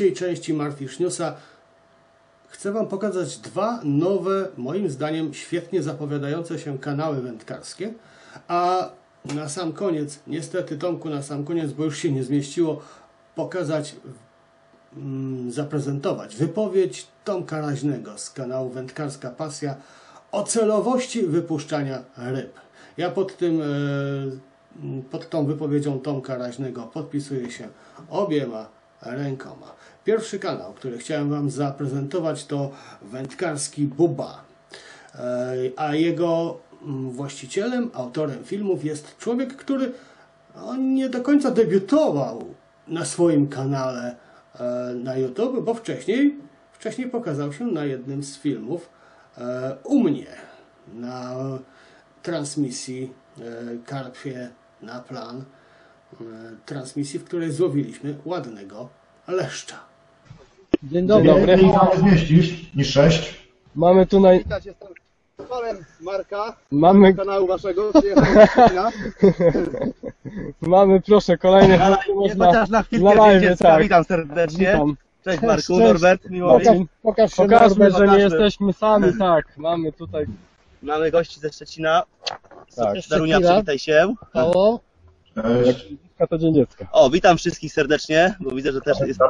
trzeciej części Marfish Newsa chcę Wam pokazać dwa nowe, moim zdaniem świetnie zapowiadające się kanały wędkarskie, a na sam koniec, niestety Tomku, na sam koniec, bo już się nie zmieściło, pokazać, mm, zaprezentować wypowiedź Tomka Raźnego z kanału Wędkarska Pasja o celowości wypuszczania ryb. Ja pod tym, e, pod tą wypowiedzią Tomka Raźnego podpisuję się obiema rękoma. Pierwszy kanał, który chciałem Wam zaprezentować to Wędkarski Buba, a jego mm, właścicielem, autorem filmów jest człowiek, który no, nie do końca debiutował na swoim kanale e, na YouTube, bo wcześniej, wcześniej pokazał się na jednym z filmów e, u mnie na transmisji e, Karpie na plan, transmisji, w której złowiliśmy ładnego leszcza. Dzień dobry. Ile nie zmieścisz niż 6? Mamy tu naj... Jestem fanem Marka, Mamy, kanału waszego, mamy proszę kolejny nie można chociaż na chwilkę na live, tak. witam serdecznie. Witam. Cześć Marku, Cześć. Norbert, miło mi. Marcin. Pokaż się Pokażmy, Norbert, że nie pokażmy. jesteśmy sami, tak. Mamy tutaj Mamy gości ze Szczecina. Tak. Darunia, Szczecina. przywitaj się. Halo? Cześć. dziecka to dzień dziecka. O, witam wszystkich serdecznie, bo widzę, że też jest...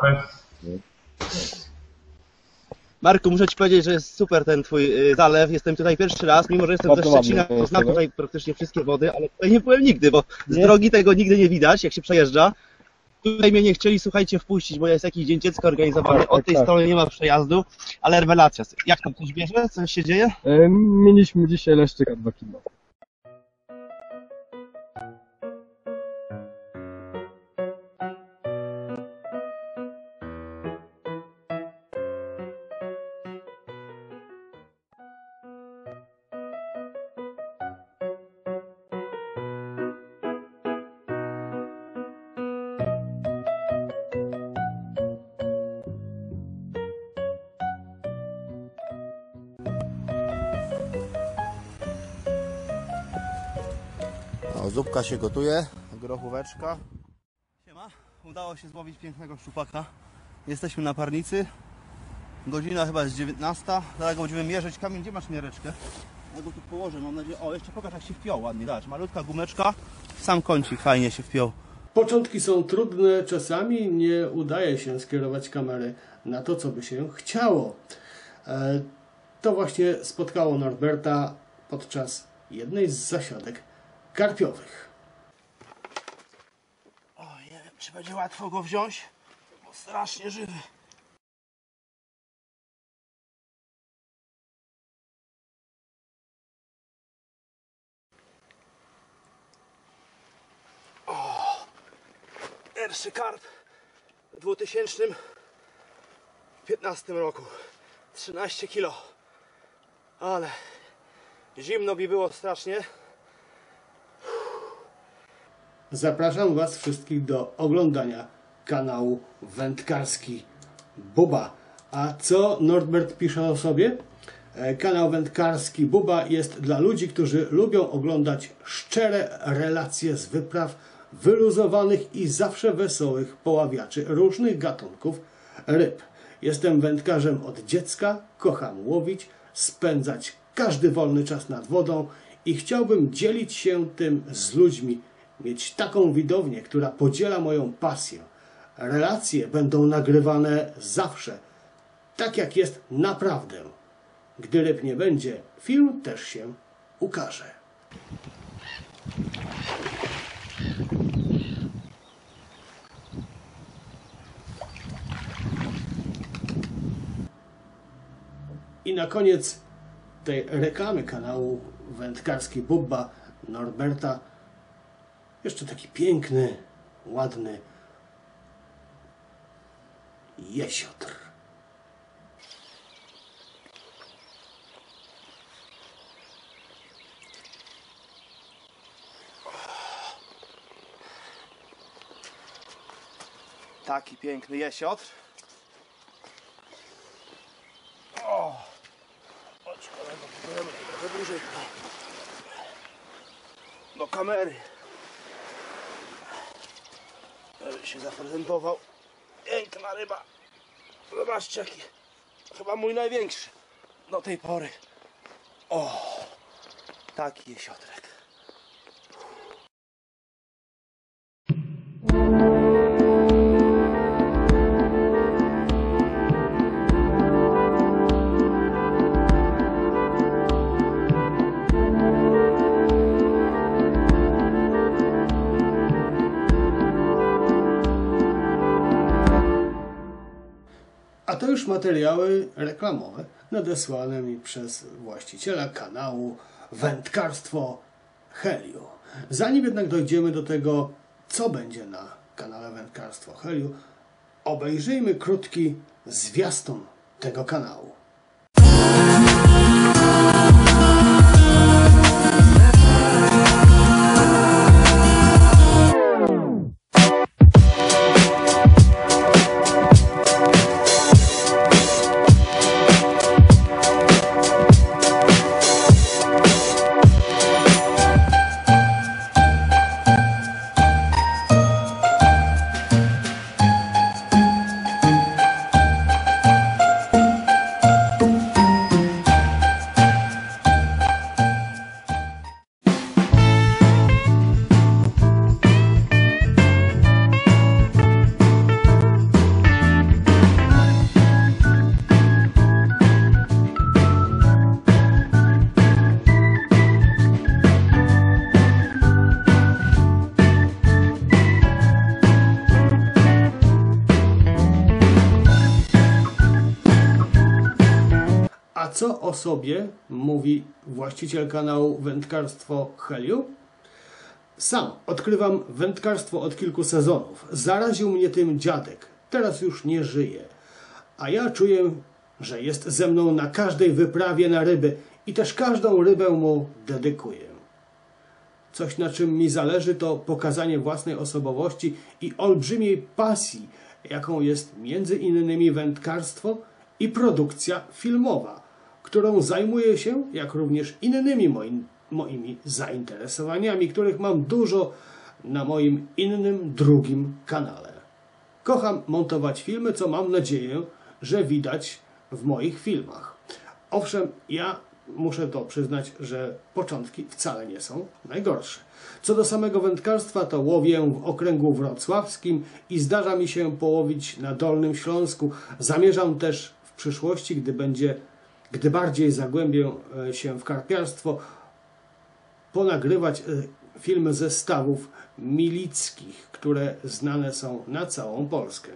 Marku, muszę Ci powiedzieć, że jest super ten Twój y, zalew. Jestem tutaj pierwszy raz, mimo że jestem ze Bardzo Szczecina, to znam tutaj praktycznie wszystkie wody, ale tutaj nie byłem nigdy, bo z Nie? drogi tego nigdy nie widać, jak się przejeżdża. Tutaj mnie nie chcieli, słuchajcie, wpuścić, bo jest jakiś dzień dziecka organizowany, Tak, od tak, tej tak. strony nie ma przejazdu, ale rewelacja. Jak tam coś bierze? Coś się dzieje? E, mieliśmy dzisiaj leszczyka 2 kg. O, zupka się gotuje, grochóweczka. Siema, udało się złowić pięknego szczupaka. Jesteśmy na parnicy. Godzina chyba jest 19. Zaraz go będziemy mierzyć. Kamil, gdzie masz miereczkę? Ja go tu położę, mam nadzieję. O, jeszcze pokaż jak się wpiął ładnie. Dać, malutka gumeczka. Sam kącik fajnie się wpiął. Początki są trudne, czasami nie udaje się skierować kamery na to, co by się chciało. E, To właśnie spotkało Norberta podczas jednej z zasiadek karpiowych. O, nie wiem, czy będzie łatwo go wziąć, bo strasznie żywy. O, pierwszy karp w 2015 roku. 13 kilo. Ale zimno mi było strasznie. Zapraszam Was wszystkich do oglądania kanału Wędkarski Buba. A co Norbert pisze o sobie? E, Kanał Wędkarski Buba jest dla ludzi, którzy lubią oglądać szczere relacje z wypraw wyluzowanych i zawsze wesołych poławiaczy różnych gatunków ryb. Jestem wędkarzem od dziecka, kocham łowić, spędzać każdy wolny czas nad wodą i chciałbym dzielić się tym z ludźmi, mieć taką widownię, która podziela moją pasję. Relacje będą nagrywane zawsze, tak jak jest naprawdę. Gdy ryb nie będzie, film też się ukaże. I na koniec tej reklamy kanału Wędkarski Bubba Norberta jeszcze taki piękny, ładny jesiotr. Taki piękny jesiotr. O! Chodź kolego. Do kamery. Się zaprezentował. Piękna ryba. Zobaczcie jaki. Chyba mój największy do tej pory. O, taki jesiotrek. A to już materiały reklamowe nadesłane mi przez właściciela kanału Wędkarstwo Helio. Zanim jednak dojdziemy do tego, co będzie na kanale Wędkarstwo Helio, obejrzyjmy krótki zwiastun tego kanału. Co o sobie mówi właściciel kanału Wędkarstwo Heliu? Sam odkrywam wędkarstwo od kilku sezonów. Zaraził mnie tym dziadek. Teraz już nie żyje. A ja czuję, że jest ze mną na każdej wyprawie na ryby i też każdą rybę mu dedykuję. Coś, na czym mi zależy, to pokazanie własnej osobowości i olbrzymiej pasji, jaką jest między innymi wędkarstwo i produkcja filmowa, którą zajmuję się, jak również innymi moim, moimi zainteresowaniami, których mam dużo na moim innym, drugim kanale. Kocham montować filmy, co mam nadzieję, że widać w moich filmach. Owszem, ja muszę to przyznać, że początki wcale nie są najgorsze. Co do samego wędkarstwa, to łowię w okręgu wrocławskim i zdarza mi się połowić na Dolnym Śląsku. Zamierzam też w przyszłości, gdy będzie, gdy bardziej zagłębię e, się w karpiarstwo, ponagrywać e, filmy ze stawów milickich, które znane są na całą Polskę.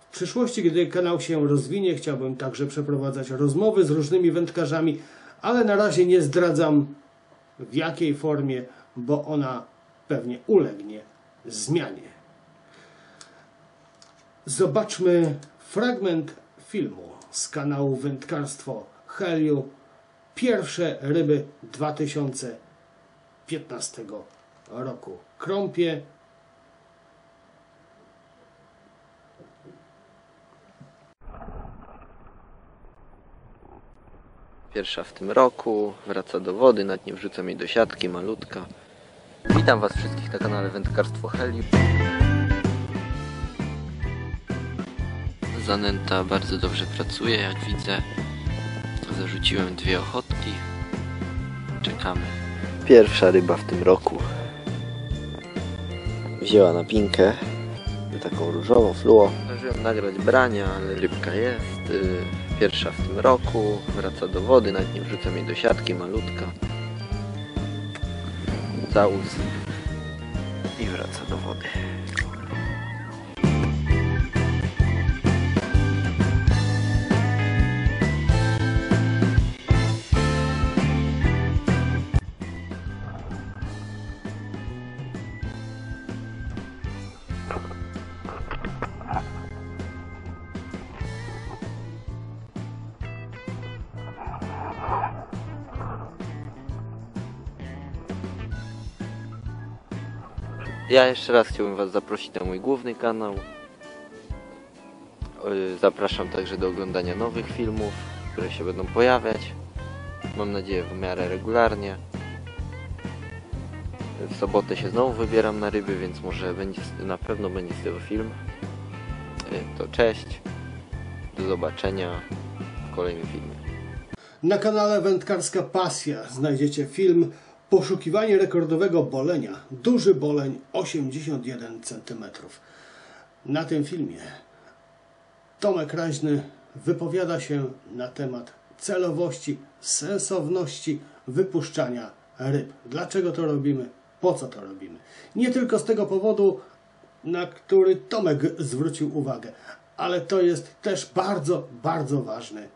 W przyszłości, gdy kanał się rozwinie, chciałbym także przeprowadzać rozmowy z różnymi wędkarzami, ale na razie nie zdradzam w jakiej formie, bo ona pewnie ulegnie zmianie. Zobaczmy fragment filmu z kanału Wędkarstwo Heliu. Pierwsze ryby 2015 roku. Krąpie Pierwsza w tym roku, wraca do wody, nawet nie wrzucam jej do siatki, malutka. Witam Was wszystkich na kanale Wędkarstwo Heli. Zanęta bardzo dobrze pracuje, jak widzę. Zarzuciłem dwie ochotki. Czekamy. Pierwsza ryba w tym roku. Wzięła na pinkę taką różową fluo. Zdążyłem nagrać brania, ale rybka jest. y, Pierwsza w tym roku. Wraca do wody, nawet nie wrzucam jej do siatki, malutka. Załóz i wraca do wody. Ja jeszcze raz chciałbym Was zaprosić na mój główny kanał. Yy, Zapraszam także do oglądania nowych filmów, które się będą pojawiać. Mam nadzieję w miarę regularnie. W sobotę się znowu wybieram na ryby, więc może będzie, na pewno będzie z tego film. Yy, To cześć. Do zobaczenia w kolejnym filmie. Na kanale Wędkarska Pasja znajdziecie film Poszukiwanie rekordowego bolenia. Duży boleń 81 cm. Na tym filmie Tomek Raźny wypowiada się na temat celowości, sensowności wypuszczania ryb. Dlaczego to robimy? Po co to robimy? Nie tylko z tego powodu, na który Tomek zwrócił uwagę, ale to jest też bardzo, bardzo ważny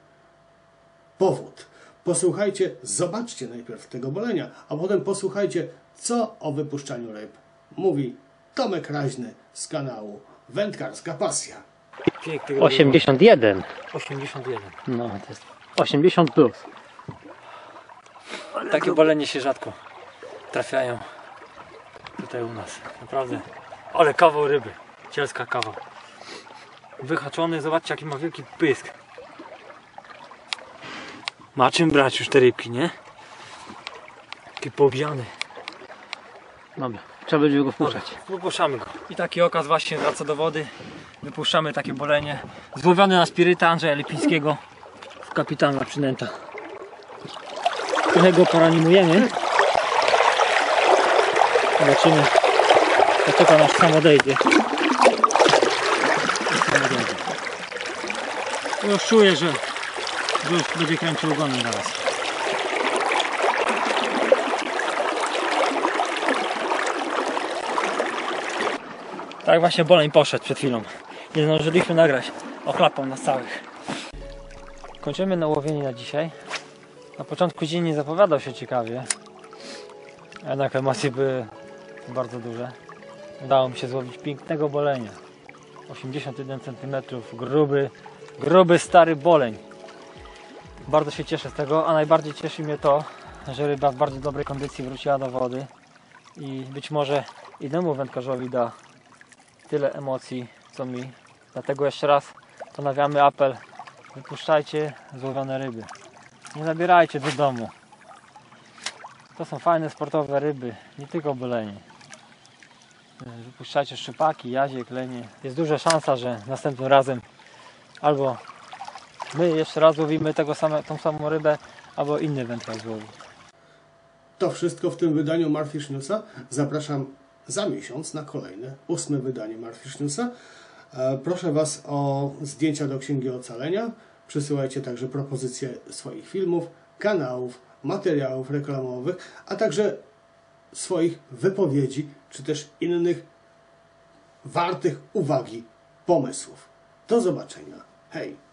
powód. Posłuchajcie, zobaczcie najpierw tego bolenia, a potem posłuchajcie, co o wypuszczaniu ryb mówi Tomek Raźny z kanału Wędkarska Pasja. Piękny 81. 81. No, to jest 80 plus. Takie bolenie się rzadko trafiają tutaj u nas. Naprawdę. Ale kawał ryby. Cielska kawa. Wyhaczony, zobaczcie jaki ma wielki pysk. Ma czym brać już te rybki, nie? Taki poobijany. Dobra, trzeba będzie go wpuszczać. Wypuszczamy go. I taki okaz właśnie wraca do wody. Wypuszczamy takie bolenie. Złowione na spiryta Andrzeja Lipińskiego w kapitana przynęta. Trochę go poranimujemy. Zobaczymy. Poczeka nas sam odejdzie. Już czuję, że już będzie kręcił ogonem zaraz. Tak właśnie boleń poszedł przed chwilą. Nie zdążyliśmy nagrać. Ochlapał nas całych. Kończymy na łowienie na dzisiaj. Na początku dzień nie zapowiadał się ciekawie. Jednak emocje były bardzo duże. Udało mi się złowić pięknego bolenia. 81 cm, gruby, gruby stary boleń. Bardzo się cieszę z tego, a najbardziej cieszy mnie to, że ryba w bardzo dobrej kondycji wróciła do wody i być może innemu wędkarzowi da tyle emocji co mi. Dlatego jeszcze raz ponawiamy apel. Wypuszczajcie złowione ryby. Nie zabierajcie do domu. To są fajne sportowe ryby, nie tylko bolenie. Wypuszczajcie szczupaki, jazie, klenie. Jest duża szansa, że następnym razem albo my jeszcze raz łowimy tego same, tą samą rybę, albo inny wędkarz złowi. To wszystko w tym wydaniu Marfish Newsa. Zapraszam za miesiąc na kolejne, ósme wydanie Marfish Newsa. E, Proszę Was o zdjęcia do Księgi Ocalenia. Przysyłajcie także propozycje swoich filmów, kanałów, materiałów reklamowych, a także swoich wypowiedzi, czy też innych wartych uwagi pomysłów. Do zobaczenia. Hej!